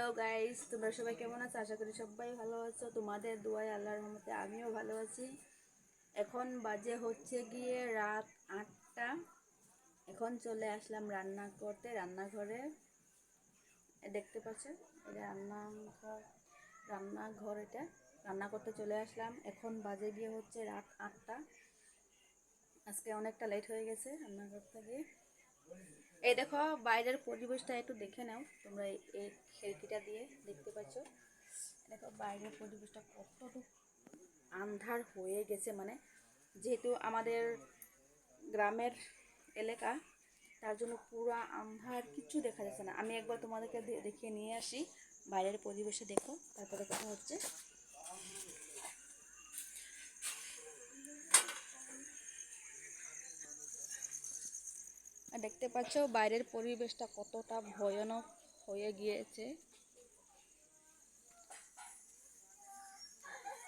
Hello guys, তোমরা সবাই কেমন আছো? আশা করি সবাই ভালো আছো। তোমাদের দোয়ায় আল্লাহর রহমতে আমিও ভালো আছি। এখন বাজে হচ্ছে গিয়ে রাত আটটা। এখন চলে আসলাম রান্না করতে, রান্নাঘরে। দেখতে পাচ্ছ? এটা রান্নাঘর রান্নাঘর এটা। রান্না করতে চলে আসলাম। এখন বাজে গিয়ে হচ্ছে রাত আটটা। আজকে অনেকটা লেট হয়ে গেছে রান্নাঘর থেকে। এই দেখো, বাইরের পরিবেশটা একটু দেখে নাও। তোমরা এই খিড়কিটা দিয়ে দেখতে পাচ্ছ? দেখো বাইরের পরিবেশটা কতটুকু আন্ধার হয়ে গেছে মানে যেহেতু আমাদের গ্রামের এলাকা, তার জন্য পুরো আন্ধার কিছু দেখা যাচ্ছে না। আমি একবার তোমাদেরকে দে- দেখিয়ে নিয়ে আসি। বাইরের পরিবেশে দেখো, তারপরে কথা হচ্ছে। দেখতে পাচ্ছ বাইরের পরিবেশটা কতটা ভয়ানক। হয়ে গিয়েছে।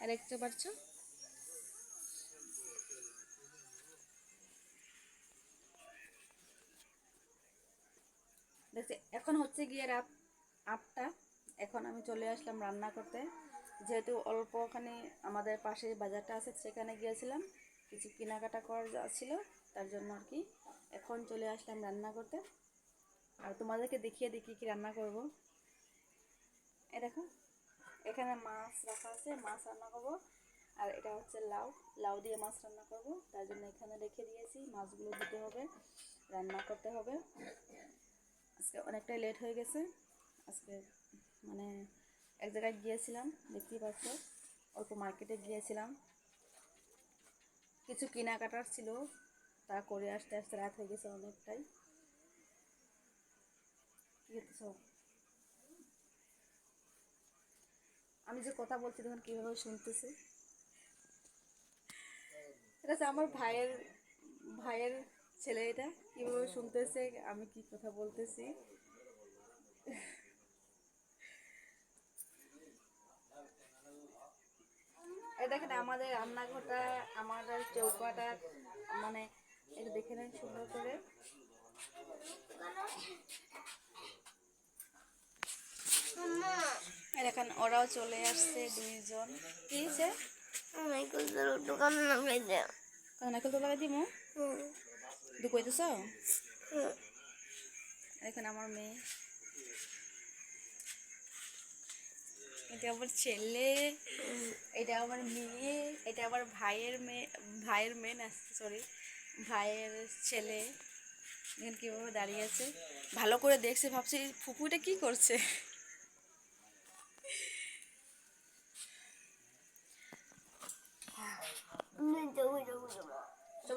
আর দেখতে পাচ্ছ দেখছি, এখন হচ্ছে গিয়ে রাত আটটা। এখন আমি চলে আসলাম রান্না করতে। যেহেতু অল্পখানি আমাদের পাশে বাজারটা আছে, সেখানে গিয়েছিলাম। কিছু কেনাকাটা করা ছিল, তার জন্য আর কি। এখন চলে আসলাম রান্না করতে। আর তোমাদেরকে দেখিয়ে দেখি কি রান্না করব। এ দেখো, এখানে মাছ রাখা আছে, মাছ রান্না করব। আর এটা হচ্ছে লাউ লাউ দিয়ে মাছ রান্না করব। তার জন্য এখানে রেখে দিয়েছি, মাছগুলো দিতে হবে, রান্না করতে হবে। আজকে অনেকটাই লেট হয়ে গেছে। আজকে মানে এক জায়গায় গিয়েছিলাম, দেখতেই পাচ্ছ, অল্প মার্কেটে গিয়েছিলাম। কিছু কেনাকাটার ছিল, তা করে আসতে আসতে রাত হয়ে গেছে অনেকটাই। করতেছ আমি যে কথা বলছি তখন কীভাবে শুনতেছে? এটা আমার ভাইয়ের ভাইয়ের ছেলে এটা, কীভাবে শুনতেছে, আমি কি কথা বলতেছি? দেখেন আমাদের রান্নাঘরটা আমাদের চৌকাটা মানে এটা দেখে নেন সুন্দর করে। এই দেখেন ওরাও চলে আসছে দুইজন। কি হয়েছে? দোকান লাগাই দে নারকেল তো লাগাই দিমু? দু কইতেছ? এখন আমার মেয়ে। এটা আমার ছেলে এটা আমার মেয়ে এটা আমার ভাইয়ের মেয়ে ভাইয়ের মেয়ে না সরি ভাইয়ের ছেলে। দেখেন কীভাবে দাঁড়িয়ে আছে। ভালো করে দেখছে ভাবছি ফুপুটা কি করছে?